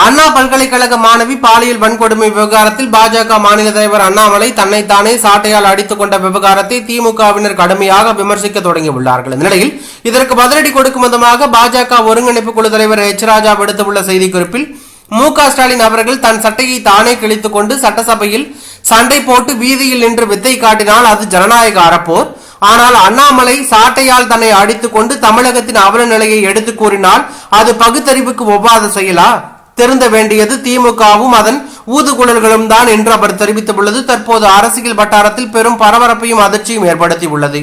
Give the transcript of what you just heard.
அண்ணா பல்கலைக்கழக மாணவி பாலியல் வன்கொடுமை விவகாரத்தில் பாஜக மாநில தலைவர் அண்ணாமலை தன்னைத்தானே சாட்டையால் அடித்துக் கொண்ட விவகாரத்தை திமுகவினர் கடுமையாக விமர்சிக்க தொடங்கியுள்ளார்கள் இந்த நிலையில் இதற்கு பதிலடி கொடுக்கும் விதமாக பாஜக ஒருங்கிணைப்பு குழு தலைவர் எச். ராஜா விடுத்துள்ள செய்திக்குறிப்பில் மு. க. ஸ்டாலின் அவர்கள் தன் சட்டையை தானே கிழித்துக் கொண்டு சட்டசபையில் சண்டை போட்டு வீதியில் நின்று வித்தை காட்டினால் அது ஜனநாயக அறப்போர். ஆனால் அண்ணாமலை சாட்டையால் தன்னை அடித்துக் கொண்டு தமிழகத்தின் அவல நிலையை எடுத்து கூறினால் அது பகுத்தறிவுக்கு ஒவ்வாத செயலா? திருந்த வேண்டியது திமுகவும் அதன் ஊதுகுழல்களும் தான் என்று அவர் தெரிவித்துள்ளது. தற்போது அரசியல் வட்டாரத்தில் பெரும் பரபரப்பையும் அதிர்ச்சியும் ஏற்படுத்தியுள்ளது.